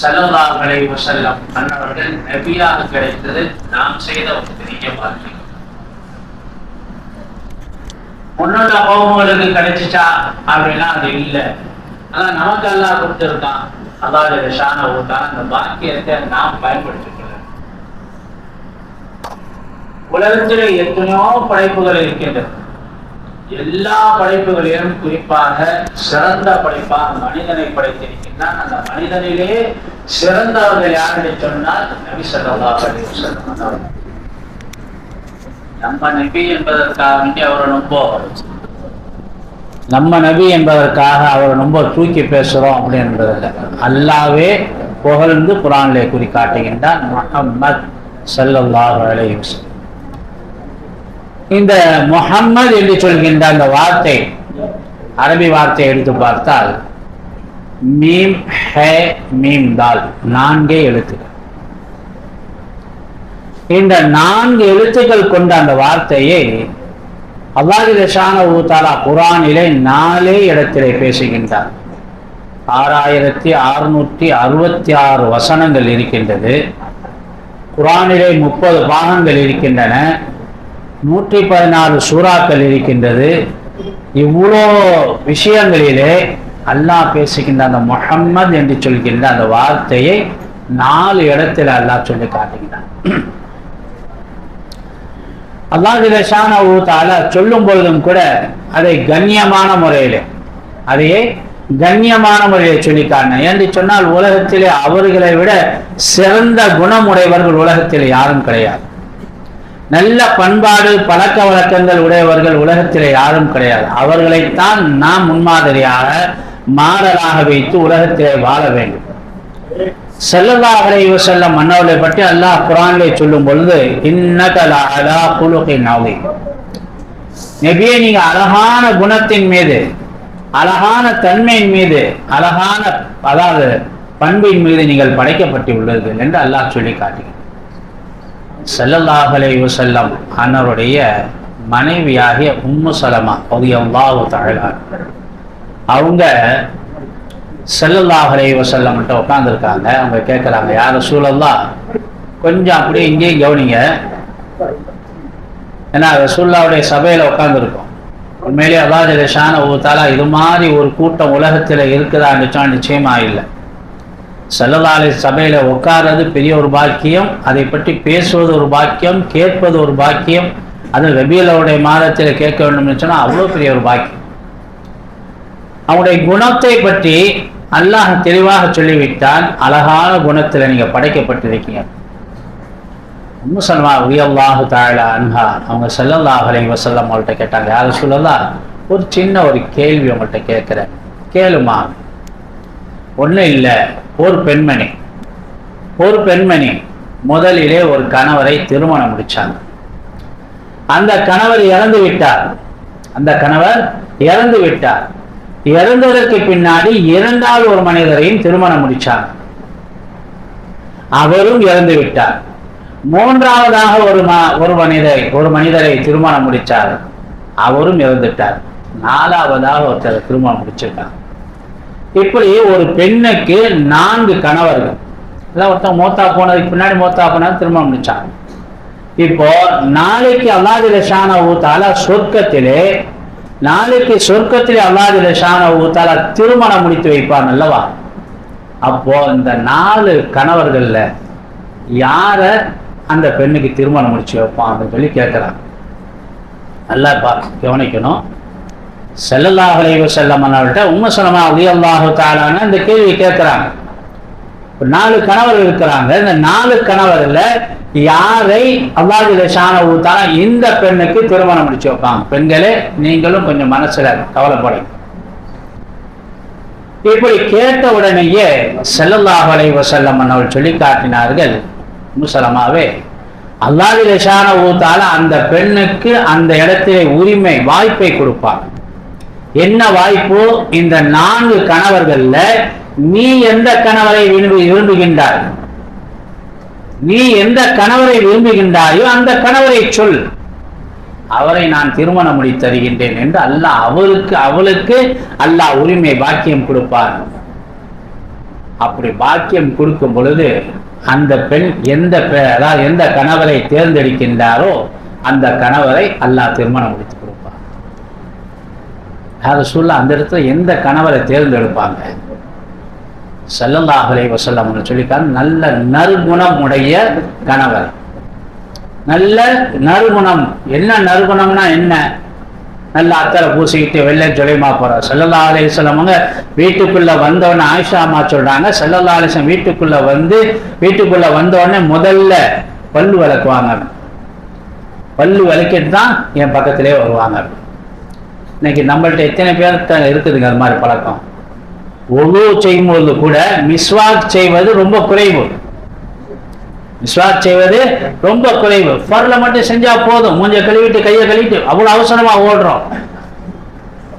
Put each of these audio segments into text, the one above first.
சல்லல்லாஹு அலைஹி அன்னவர்கள் நபியாக கிடைத்தது நாம் செய்த ஒரு பெரிய பாக்கியம் உன்னோட கோபங்களுக்கு கிடைச்சிச்சா? அப்படின்னா அது இல்லை. ஆனா நமக்கு எல்லாம் கொடுத்துருக்கான். அதாவது ஷான ஊட்டான் அந்த பாக்கியத்தை நாம் பயன்படுத்திக் உலகத்திலே எத்தனையோ படைப்புகள் இருக்கின்றன. எல்லா படைப்புகளிலும் குறிப்பாக சிறந்த படைப்பாக மனிதனை படைத்திருக்கின்றான் அந்த மனிதனிலே சிறந்தவர்கள் யார் என்று சொன்னால் நபி ஸல்லல்லாஹு நம்ம நபி என்பதற்காக வேண்டி அவரை ரொம்ப நம்ம நபி என்பதற்காக அவரை ரொம்ப தூக்கி பேசுறோம் அப்படின்றதில்ல அல்லாவே புகழ்ந்து குரானிலே குறி காட்டுகின்றான் முஹம்மத் ஸல்லல்லாஹு அலைஹி வஸல்லம். இந்த முஹம்மது என்று சொல்கின்ற அந்த வார்த்தை அரபி வார்த்தை எடுத்து பார்த்தால் மீம் ஹே மீம் தால் நான்கே எழுத்துக்கள். இந்த நான்கு எழுத்துக்கள் கொண்ட அந்த வார்த்தையை அல்லாஹிஷான ஊத்தாலா குரானிலே நாலே இடத்திலே பேசுகின்றார். ஆறாயிரத்தி அறுநூற்றி அறுபத்தி ஆறு வசனங்கள் இருக்கின்றது. குரானிலே முப்பது பாகங்கள் இருக்கின்றன. நூற்றி பதினாறு சூறாக்கள் இருக்கின்றது. இவ்வளோ விஷயங்களிலே அல்லாஹ் பேசுகின்ற அந்த முகம்மது என்று சொல்கின்ற அந்த வார்த்தையை நாலு இடத்துல அல்லாஹ் சொல்லி காட்டுகிறான். அல்லாஹிஷான ஊத்தால சொல்லும் பொழுதும் கூட அதை கண்ணியமான முறையிலே அதையே கண்ணியமான முறையை சொல்லி காட்டினேன் என்று சொன்னால் உலகத்திலே அவர்களை விட சிறந்த குணமுடையவர்கள் உலகத்தில் யாரும் கிடையாது. நல்ல பண்பாடு பழக்க வழக்கங்கள் உடையவர்கள் உலகத்திலே யாரும் கிடையாது. அவர்களைத்தான் நாம் முன்மாதிரியாக மாடலாக வைத்து உலகத்திலே வாழ வேண்டும். செல்லல்லா அலைஹி செல்ல மன்னவர்களை பற்றி அல்லாஹ் குரானிலே சொல்லும் பொழுது இன்னகலா அலா குலுகின் நெபியே நீங்க அழகான குணத்தின் மீது அழகான தன்மையின் மீது அழகான அதாவது பண்பின் மீது நீங்கள் படைக்கப்பட்டு உள்ளது என்று அல்லாஹ் சொல்லி காட்டுகிறேன் ஸல்லல்லாஹு அலைஹி அன்னருடைய மனைவியாகிய உம்மு சலமா ரலியல்லாஹு தஆலா அவங்க ஸல்லல்லாஹு அலைஹி உட்காந்துருக்காங்க அவங்க கேட்குறாங்க யார் சூழல்லா கொஞ்சம் அப்படியே இங்கேயும் கவனிங்க. ஏன்னா ரசூல்லாவுடைய சபையில் உட்காந்துருக்கோம் உண்மையிலே அல்லாஹ் ஷான ஊத்தாலா இது மாதிரி ஒரு கூட்டம் உலகத்தில் இருக்குதான்னு சொன்னா நிச்சயமா இல்லை. செல்லலாலை சபையில உட்கார்றது பெரிய ஒரு பாக்கியம். அதை பற்றி பேசுவது ஒரு பாக்கியம் கேட்பது ஒரு பாக்கியம். அது ரபியலவுடைய மாதத்தில் கேட்க வேண்டும் சொன்னால் அவ்வளோ பெரிய ஒரு பாக்கியம். அவனுடைய குணத்தை பற்றி அல்லாஹ் தெளிவாக சொல்லிவிட்டால் அழகான குணத்துல நீங்க படைக்கப்பட்டிருக்கீங்க. முசல்மா உயல்லாஹு தாழ அன்ஹா அவங்க செல்லல்லாஹ் அலை வசல்லம் அவங்கள்ட்ட கேட்டாங்க யாரும் சொல்லலாம் ஒரு சின்ன ஒரு கேள்வி உங்கள்கிட்ட கேட்குறேன். கேளுமா? ஒன்றும் இல்லை. ஒரு பெண்மணி. ஒரு பெண்மணி முதலிலே ஒரு கணவரை திருமணம் முடிச்சாங்க. அந்த கணவர் இறந்து விட்டார். அந்த கணவர் இறந்து விட்டார். இறந்ததற்கு பின்னாடி இரண்டாவது ஒரு மனிதரையும் திருமணம் முடிச்சாங்க. அவரும் இறந்து விட்டார். மூன்றாவதாக ஒரு ஒரு மனிதரை ஒரு மனிதரை திருமணம் முடிச்சார். அவரும் இறந்துட்டார். நாலாவதாக ஒருத்தர் திருமணம் முடிச்சிருக்காங்க இப்படி ஒரு பெண்ணுக்கு நான்கு கணவர்கள். அதான் ஒருத்தன் மோத்தா போனதுக்கு பின்னாடி மோத்தா போனது திருமணம் முடிச்சாங்க இப்போ நாளைக்கு அல்லாஹ் லஷான ஊத்தால சொர்க்கத்திலே நாளைக்கு சொர்க்கத்திலே அல்லாஹ் லஷான ஊத்தால திருமணம் முடித்து வைப்பான் அல்லவா? அப்போ இந்த நாலு கணவர்கள்ல யார அந்த பெண்ணுக்கு திருமணம் முடிச்சு வைப்பான் அப்படின்னு சொல்லி கேட்கிறான் நல்லா பா கவனிக்கணும். செல்லல்லாஹ் அலைஹி வஸல்லம் அவர்கள்ட்ட உம்ம சலமா ரலியல்லாஹு இந்த கேள்வி கேட்குறாங்க. நாலு கணவர் இருக்கிறாங்க. இந்த நாலு கணவர்ல யாரை அல்லாஹ் ஷான ஊத்தாலும் இந்த பெண்ணுக்கு திருமணம் முடிச்சு வைப்பாங்க? பெண்களே நீங்களும் கொஞ்சம் மனசுல கவலைப்படுங்க இப்படி கேட்ட உடனேயே செல்லல்லாஹ் அலைஹி வஸல்லம் அவர்கள் சொல்லி காட்டினார்கள் முசலமாவே அல்லாஹ் ஷான ஊத்தாலும் அந்த பெண்ணுக்கு அந்த இடத்திலே உரிமை வாய்ப்பை கொடுப்பாங்க என்ன வாய்ப்பு இந்த நான்கு கணவர்கள்ல நீ எந்த கணவரை விரும்பி விரும்புகின்றாய்? நீ எந்த கணவரை விரும்புகின்றாயோ அந்த கணவரை சொல். அவரை நான் திருமணம் முடித்து தருகின்றேன் என்று அல்லாஹ் அவருக்கு அவளுக்கு அல்லாஹ் உரிமை பாக்கியம் கொடுப்பார். அப்படி பாக்கியம் கொடுக்கும் பொழுது அந்த பெண் எந்த பெ- அதாவது எந்த கணவரை தேர்ந்தெடுக்கின்றாரோ அந்த கணவரை அல்லாஹ் திருமணம் முடித்து அதை சொல்ல அந்த இடத்துல எந்த கணவரை தேர்ந்தெடுப்பாங்க? ஸல்லல்லாஹு வசல்லம்னு வஸல்லம் நல்ல நறுகுணம் உடைய கணவர். நல்ல நறுகுணம் என்ன நறுகுணம்னா என்ன? நல்ல அத்தரை பூசிக்கிட்டு வெள்ளை ஜொலிமா போறார். செல்லல்லா அலிஸ்லமங்க வீட்டுக்குள்ள வந்தவொடனே ஆயிஷா அம்மா சொல்றாங்க செல்லல்லா அலிஸ்லம் வீட்டுக்குள்ள வந்து வீட்டுக்குள்ள வந்தவொடனே முதல்ல பல்லு விளக்குவாங்க. பல்லு விளக்கிட்டு தான் என் பக்கத்திலே வருவாங்க. இன்னைக்கு நம்மள்ட்ட எத்தனை பேர் இருக்குதுங்க அது மாதிரி பழக்கம்? ஒழு செய்யும்போது கூட மிஸ்வாக் செய்வது ரொம்ப குறைவு. மிஸ்வாக் செய்வது ரொம்ப குறைவு. ஃபர்ல மட்டும் செஞ்சா போதும். மூஞ்ச கழுவிட்டு கையை கழுவிட்டு அவ்வளவு அவசரமா ஓடுறோம்.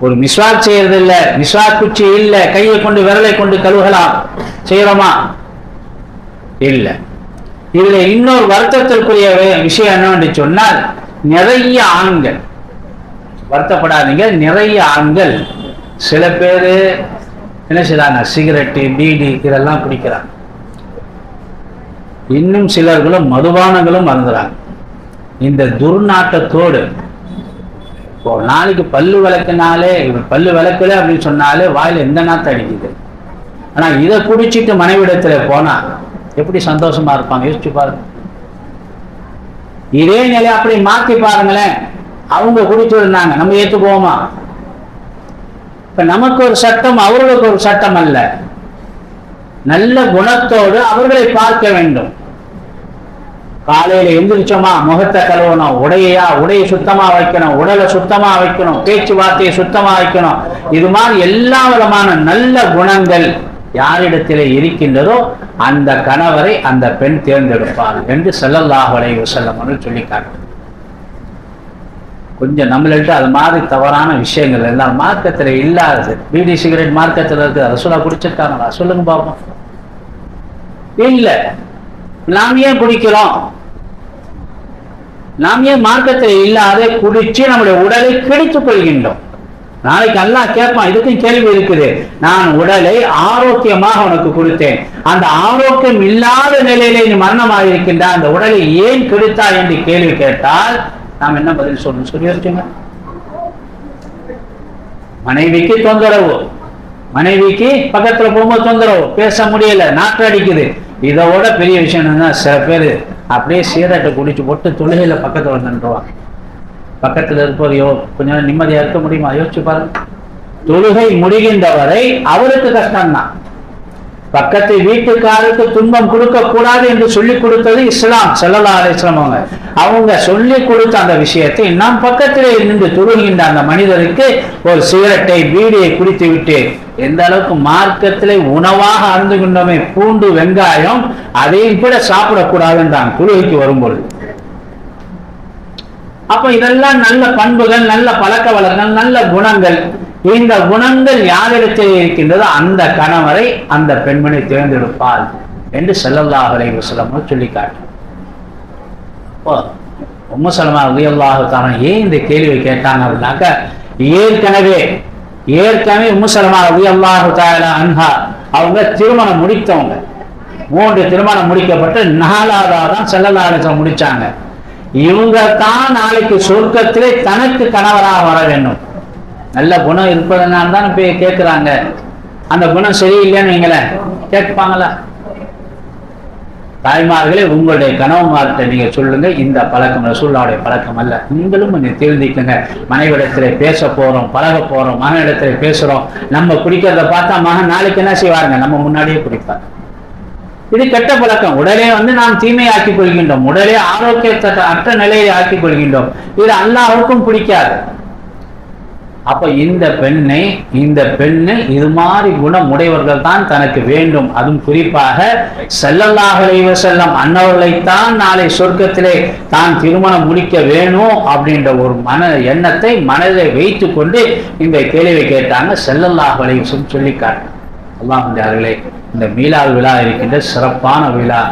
ஒரு மிஸ்வாக் செய்யறது இல்ல. மிஸ்வாக் குச்சி இல்ல. கையை கொண்டு விரலை கொண்டு கழுவலாம். செய்யறோமா? இல்ல. இதுல இன்னொரு வருத்தத்திற்குரிய விஷயம் என்னவென்று சொன்னால் நிறைய ஆண்கள் வருத்தப்படாதீங்க. நிறைய ஆண்கள் சில பேர் என்ன செய்றாங்க? சிகரெட்டு பீடி இதெல்லாம் குடிக்கிறாங்க. இன்னும் சிலர்களும் மதுபானங்களும் மறந்துறாங்க இந்த துர்நாட்டத்தோடு ஒரு நாளைக்கு பல்லு விளக்குனாலே இவர் பல்லு விளக்கல அப்படின்னு சொன்னாலே வாயில எந்த நாத்தம் அடிக்குது? ஆனா இதை குடிச்சிட்டு மனைவிடத்துல போனா எப்படி சந்தோஷமா இருப்பாங்க? யோசிச்சு பாருங்க. இதே நிலை அப்படி மாத்தி பாருங்களேன். அவங்க குடிச்சு இருந்தாங்க நம்ம ஏத்துக்குவோமா இப்ப நமக்கு ஒரு சட்டம் அவர்களுக்கு ஒரு சட்டம் அல்ல. நல்ல குணத்தோடு அவர்களை பார்க்க வேண்டும். காலையில எந்திரிச்சோமா முகத்தை கழுவணும் உடையா உடையை சுத்தமா வைக்கணும் உடலை சுத்தமா வைக்கணும் பேச்சுவார்த்தையை சுத்தமா வைக்கணும். இது மாதிரி எல்லா விதமான நல்ல குணங்கள் யாரிடத்திலே இருக்கின்றதோ அந்த கணவரை அந்த பெண் தேர்ந்தெடுப்பார் என்று ஸல்லல்லாஹு செல்லமனு வஸல்லம் சொல்லி காட்டு கொஞ்சம் நம்மள்ட்ட அது மாதிரி தவறான விஷயங்கள் எல்லாம் மார்க்கத்துல இல்லாதது. பீடி சிகரெட் மார்க்கத்துல இருக்கு. அதை சொல்ல குடிச்சிருக்காங்களா? சொல்லுங்க பாப்போம். இல்ல. நாம் ஏன் குடிக்கிறோம்? நாம் ஏன் மார்க்கத்தில் இல்லாத குடிச்சு நம்முடைய உடலை கெடுத்துக் கொள்கின்றோம்? நாளைக்கு அல்லாஹ் கேட்பான் இதுக்கும் கேள்வி இருக்குது. நான் உடலை ஆரோக்கியமாக உனக்கு கொடுத்தேன். அந்த ஆரோக்கியம் இல்லாத நிலையிலே நீ மரணமாக இருக்கின்ற அந்த உடலை ஏன் கெடுத்தாய் என்று கேள்வி கேட்டால் நாம் என்ன பதில் சொல்லணும் சொல்லி வச்சுங்க மனைவிக்கு தொந்தரவு. மனைவிக்கு பக்கத்துல போகும்போது தொந்தரவு. பேச முடியல நாற்று அடிக்குது. இதோட பெரிய விஷயம் என்னன்னா சில பேர் அப்படியே சீரட்டை குடிச்சு போட்டு தொழுகையில பக்கத்துல வந்துடுவாங்க பக்கத்துல இருப்பதையோ கொஞ்சம் கொஞ்ச நிம்மதியா இருக்க முடியுமா? யோசிச்சு பாருங்க. தொழுகை முடிகின்ற வரை அவருக்கு கஷ்டம்தான். பக்கத்து வீட்டுக்காருக்கு துன்பம் கொடுக்க கூடாது என்று சொல்லி கொடுத்தது இஸ்லாம் செல்லல்லா அலிஸ்லாம் அவங்க. அவங்க சொல்லி கொடுத்த அந்த விஷயத்தை நாம் பக்கத்திலே இருந்து துருகின்ற அந்த மனிதருக்கு ஒரு சிகரெட்டை பீடியை குடித்து விட்டு எந்த அளவுக்கு மார்க்கத்திலே உணவாக அருந்துகின்றோமே பூண்டு வெங்காயம் அதையும் கூட சாப்பிடக்கூடாதுன்றாங்க குழுவைக்கு வரும்பொழுது. அப்ப இதெல்லாம் நல்ல பண்புகள் நல்ல பழக்க வழக்கங்கள் நல்ல குணங்கள். இந்த குணங்கள் யாரிடத்தில் இருக்கின்றதோ அந்த கணவரை அந்த பெண்மணி தேர்ந்தெடுப்பாள் என்று செல்லல்லாஹலை அலைஹி சொல்லி காட்டும் உம்ம சலமா ரலியல்லாஹு ஏன் இந்த கேள்வியை கேட்டாங்க அப்படின்னாக்க ஏற்கனவே ஏற்கனவே உம்மு சலமா ரலியல்லாஹு அன்ஹா அவங்க திருமணம் முடித்தவங்க. மூன்று திருமணம் முடிக்கப்பட்டு நாலாவதா தான் ஸல்லல்லாஹு முடிச்சாங்க. இவங்க தான் நாளைக்கு சொர்க்கத்திலே தனக்கு கணவராக வர வேண்டும். நல்ல குணம் இருப்பதனால தான் போய் கேட்குறாங்க அந்த குணம் சரியில்லைன்னு வைங்களேன். கேட்பாங்களா? தாய்மார்களே உங்களுடைய கணவன்மார்கிட்ட நீங்க சொல்லுங்க. இந்த பழக்கம் ரசூல்லாவுடைய பழக்கம் அல்ல. நீங்களும் கொஞ்சம் தெரிஞ்சுக்கங்க மனைவிடத்துல பேச போறோம் பழக போறோம் மகனிடத்துல பேசுறோம். நம்ம குடிக்கிறத பார்த்தா மகன் நாளைக்கு என்ன செய்வாருங்க? நம்ம முன்னாடியே குடிப்பாங்க இது கெட்ட பழக்கம். உடலே வந்து நாம் தீமையாக்கிக் கொள்கின்றோம். உடலே ஆரோக்கியத்தை அற்ற நிலையை ஆக்கிக் கொள்கின்றோம். இது அல்லாவுக்கும் பிடிக்காது. அப்ப இந்த பெண்ணை இந்த பெண்ணு இது மாதிரி குணம் உடையவர்கள் தான் தனக்கு வேண்டும். அதுவும் குறிப்பாக ஸல்லல்லாஹு செல்லம் அன்னவர்களைத்தான் நாளை சொர்க்கத்திலே தான் திருமணம் முடிக்க வேணும் அப்படின்ற ஒரு மன எண்ணத்தை மனதை வைத்து கொண்டு இந்த கேள்வியை கேட்டாங்க. ஸல்லல்லாஹு அலைஹி வஸல்லம் சொல்லி காட்டு இந்த மீலாது விழா இருக்கின்ற சிறப்பான விழா.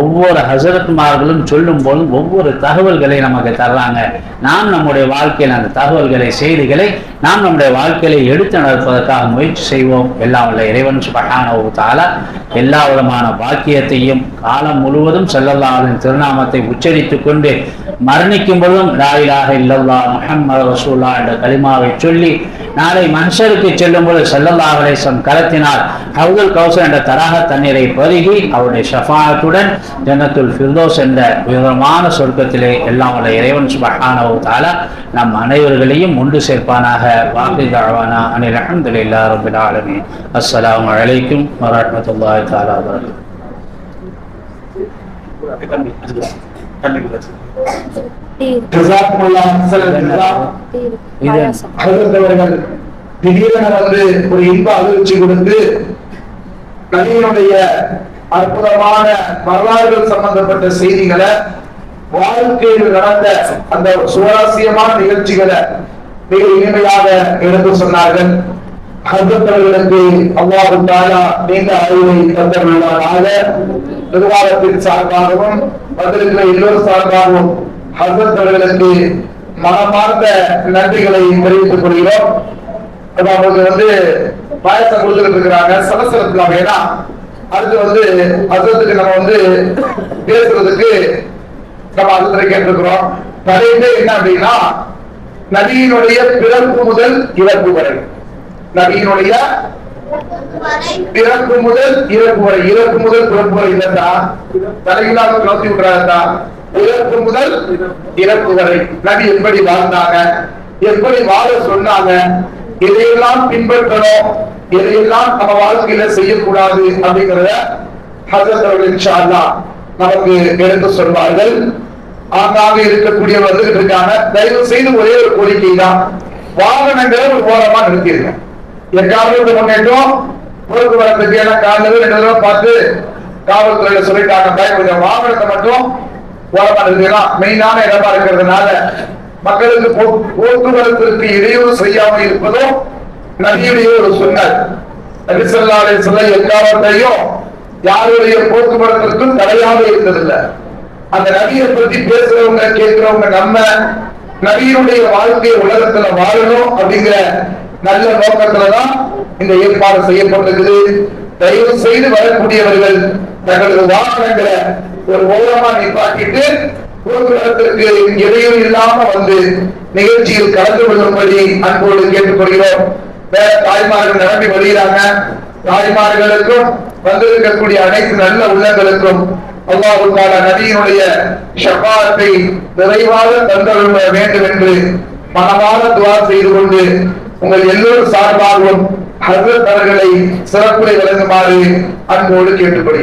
ஒவ்வொரு ஹசரத்மார்களும் சொல்லும் போதும் ஒவ்வொரு தகவல்களை நமக்கு தர்றாங்க. நாம் நம்முடைய வாழ்க்கையில் அந்த தகவல்களை செய்திகளை நாம் நம்முடைய வாழ்க்கையில எடுத்து நடப்பதற்காக முயற்சி செய்வோம். எல்லாம் உள்ள இறைவன் சுபகான எல்லா விதமான பாக்கியத்தையும் காலம் முழுவதும் செல்லல்லாவின் திருநாமத்தை உச்சரித்து கொண்டு மரணிக்கும் பொழுதும் லாயிலாக இல்லல்லா முஹம்மது ரசூல்லா என்ற கலிமாவை சொல்லி நாளை மனுஷருக்கு செல்லும் போது செல்லல்லாஹலேசம் கலத்தினால் ஹவுதுல் கௌசர் என்ற தராக தண்ணீரை பருகி அவருடைய ஷஃபாத்துடன் ஜன்னத்துல் ஃபிர்தோஸ் என்ற உயரமான சொர்க்கத்திலே எல்லாம் உள்ள இறைவன் சுபஹானஹு நம் அனைவர்களையும் ஒன்று சேர்ப்பானாக. வாக்கு தாழ்வானா அனில் அல்ஹம்துலில்லாஹி திடீரென வந்து ஒரு இன்ப அதிர்ச்சி கொடுத்து நதியினுடைய அற்புதமான வரலாறுகள் சம்பந்தப்பட்ட செய்திகளை வாழ்க்கையில் நடந்த அந்த சுவாரஸ்யமான நிகழ்ச்சிகளை மிக இனிமையாக எடுத்து சொன்னார்கள். ஹசத்தவர்களுக்கு அவ்வாறு தாலா நீண்ட அறிவை தந்தவர்களாக நிர்வாகத்தின் சார்பாகவும் வந்திருக்கிற எல்லோரும் சார்பாகவும் ஹசரத் அவர்களுக்கு மனமார்ந்த நன்றிகளை தெரிவித்துக் கொள்கிறோம். இப்ப அவங்களுக்கு வந்து பாயசம் கொடுத்துட்டு இருக்கிறாங்க. சலசலத்துலாங்க ஏன்னா அடுத்து வந்து ஹசரத்துக்கு நம்ம வந்து பேசுறதுக்கு நம்ம ஹசரத்தை கேட்டிருக்கிறோம். தலையிலே என்ன அப்படின்னா நதியினுடைய பிறப்பு முதல் இறப்பு வரை. நபியினுடைய பிறப்பு முதல் இறப்பு வரை இறப்பு முதல் பிறப்பு வரை இல்லைன்னா தலையில்லாம கலத்தி விடுறாருந்தா இறப்பு முதல் இறப்பு வரை. நபி எப்படி வாழ்ந்தாங்க? எப்படி வாழ சொன்னாங்க? எதையெல்லாம் பின்பற்றணும்? எதையெல்லாம் நம்ம வாழ்க்கையில செய்யக்கூடாது அப்படிங்கிறத ஹசரத் அவர்கள் இன்ஷா நமக்கு எடுத்து சொல்வார்கள். ஆங்காக இருக்கக்கூடிய வந்துகிட்டு இருக்காங்க. தயவு செய்து ஒரே ஒரு கோரிக்கை தான் வாகனங்களை ஒரு ஓரமா நிறுத்திடுங்க. எக்காவது முன்னேற்றம் போக்குவரத்துக்கு ஏன்னா காலையில் ரெண்டு தடவை பார்த்து காவல்துறையில சொல்லிட்டாங்க. கொஞ்சம் வாகனத்தை மட்டும் ஓரமா மெயினான இடமா இருக்கிறதுனால மக்களுக்கு போக்குவரத்திற்கு இடையூறு செய்யாமல் இருப்பதும் நபியுடைய ஒரு சொன்னார் நபிசல்லாலே சொல்ல எல்லாவற்றையும் யாருடைய போக்குவரத்திற்கும் தடையாக இருந்ததில்லை. அந்த நபியை பத்தி பேசுறவங்க கேட்கிறவங்க நம்ம நபியினுடைய வாழ்க்கையை உலகத்துல வாழணும் அப்படிங்கிற நல்ல நோக்கத்துலதான் இந்த ஏற்பாடு செய்யப்பட்டிருக்குது. தயவு செய்து வரக்கூடியவர்கள் தங்களது வாகனங்களை ஒரு ஓரமா நிப்பாட்டிட்டு போக்குவரத்திற்கு இடையூறு இல்லாம வந்து நிகழ்ச்சியில் கலந்து கொள்ளும்படி அன்போடு கேட்டுக்கொள்கிறோம். வேற தாய்மார்கள் நிரம்பி வருகிறாங்க. தாய்மார்களுக்கும் வந்திருக்கக்கூடிய அனைத்து நல்ல உள்ளங்களுக்கும் அல்லாஹு நதியினுடைய நபியினுடைய ஷபாத்தை நிறைவாக தந்தருள வேண்டும் என்று மனமான துவா செய்து கொண்டு உங்கள் எல்லோரும் சார்பாகவும் ஹசரத் அவர்களை சிறப்புரை வழங்குமாறு அன்போடு கேட்டுக்கொள்கிறேன்.